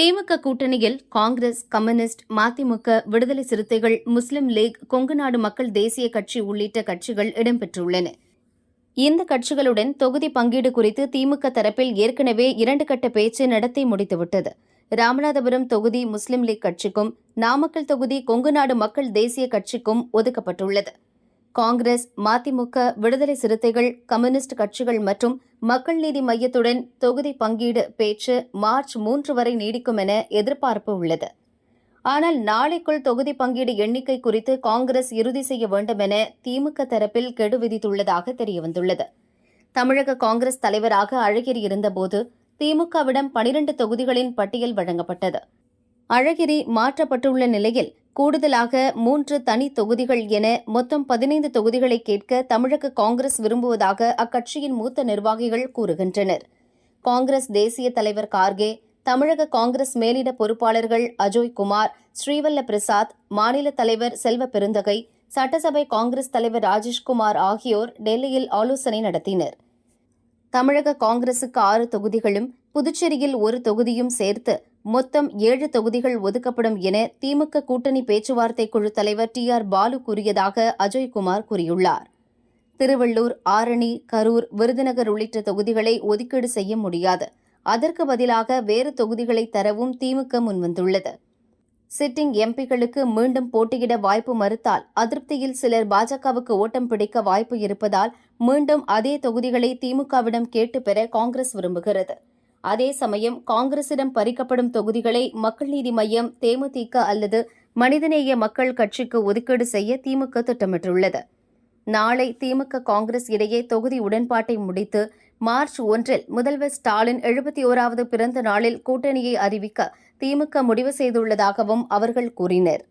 திமுக கூட்டணியில் காங்கிரஸ் கம்யூனிஸ்ட் மதிமுக விடுதலை சிறுத்தைகள் முஸ்லிம் லீக் கொங்கு நாடு மக்கள் தேசிய கட்சி உள்ளிட்ட கட்சிகள் இடம்பெற்றுள்ளன. இந்த கட்சிகளுடன் தொகுதி பங்கீடு குறித்து திமுக தரப்பில் ஏற்கனவே இரண்டு கட்ட பேச்சு நடத்தி முடித்துவிட்டது. ராமநாதபுரம் தொகுதி முஸ்லிம் லீக் கட்சிக்கும் நாமக்கல் தொகுதி கொங்கு நாடு மக்கள் தேசிய கட்சிக்கும் ஒதுக்கப்பட்டுள்ளது. காங்கிரஸ் மதிமுக விடுதலை சிறுத்தைகள் கம்யூனிஸ்ட் கட்சிகள் மற்றும் மக்கள் நீதி மையத்துடன் தொகுதி பங்கீடு பேச்சு மார்ச் மூன்று வரை நீடிக்கும் என எதிர்பார்ப்பு உள்ளது. ஆனால் நாளைக்குள் தொகுதி பங்கீடு எண்ணிக்கை குறித்து காங்கிரஸ் இறுதி செய்ய வேண்டும் என திமுக தரப்பில் கெடு விதித்துள்ளதாக தெரியவந்துள்ளது. தமிழக காங்கிரஸ் தலைவராக அழகிரி இருந்தபோது திமுகவிடம் பனிரண்டு தொகுதிகளின் பட்டியல் வழங்கப்பட்டது. அழகிரி மாற்றப்பட்டுள்ள நிலையில் கூடுதலாக மூன்று தனி தொகுதிகள் என மொத்தம் பதினைந்து தொகுதிகளை கேட்க தமிழக காங்கிரஸ் விரும்புவதாக அக்கட்சியின் மூத்த நிர்வாகிகள் கூறுகின்றனர். காங்கிரஸ் தேசிய தலைவர் கார்கே தமிழக காங்கிரஸ் மேலிட பொறுப்பாளர்கள் அஜோய் குமார் ஸ்ரீவல்ல பிரசாத் மாநில தலைவர் செல்வ பெருந்தகை சட்டசபை காங்கிரஸ் தலைவர் ராஜேஷ்குமார் ஆகியோர் டெல்லியில் ஆலோசனை நடத்தினர். தமிழக காங்கிரசுக்கு ஆறு தொகுதிகளும் புதுச்சேரியில் ஒரு தொகுதியும் சேர்த்து மொத்தம் ஏழு தொகுதிகள் ஒதுக்கப்படும் என திமுக கூட்டணி பேச்சுவார்த்தை குழு தலைவர் டி ஆர் பாலு கூறியதாக அஜய்குமார் கூறியுள்ளார். திருவள்ளூர் ஆரணி கரூர் விருதுநகர் உள்ளிட்ட தொகுதிகளை ஒதுக்கீடு செய்ய முடியாது. அதற்கு பதிலாக வேறு தொகுதிகளை தரவும் திமுக முன்வந்துள்ளது. சிட்டிங் எம்பிகளுக்கு மீண்டும் போட்டியிட வாய்ப்பு மறுத்தால் அதிருப்தியில் சிலர் பாஜகவுக்கு ஓட்டம் பிடிக்க வாய்ப்பு இருப்பதால் மீண்டும் அதே தொகுதிகளை திமுகவிடம் கேட்டு பெற காங்கிரஸ் விரும்புகிறது. அதே சமயம் காங்கிரசிடம் பறிக்கப்படும் தொகுதிகளை மக்கள் நீதி மையம் தேமுதிக அல்லது மனிதநேய மக்கள் கட்சிக்கு ஒதுக்கீடு செய்ய திமுக திட்டமிட்டுள்ளது. நாளை திமுக காங்கிரஸ் இடையே தொகுதி உடன்பாட்டை முடித்து மார்ச் ஒன்றில் முதல்வர் ஸ்டாலின் எழுபத்தி ஓராவது பிறந்த நாளில் கூட்டணியை அறிவிக்க திமுக முடிவு செய்துள்ளதாகவும் அவர்கள் கூறினர்.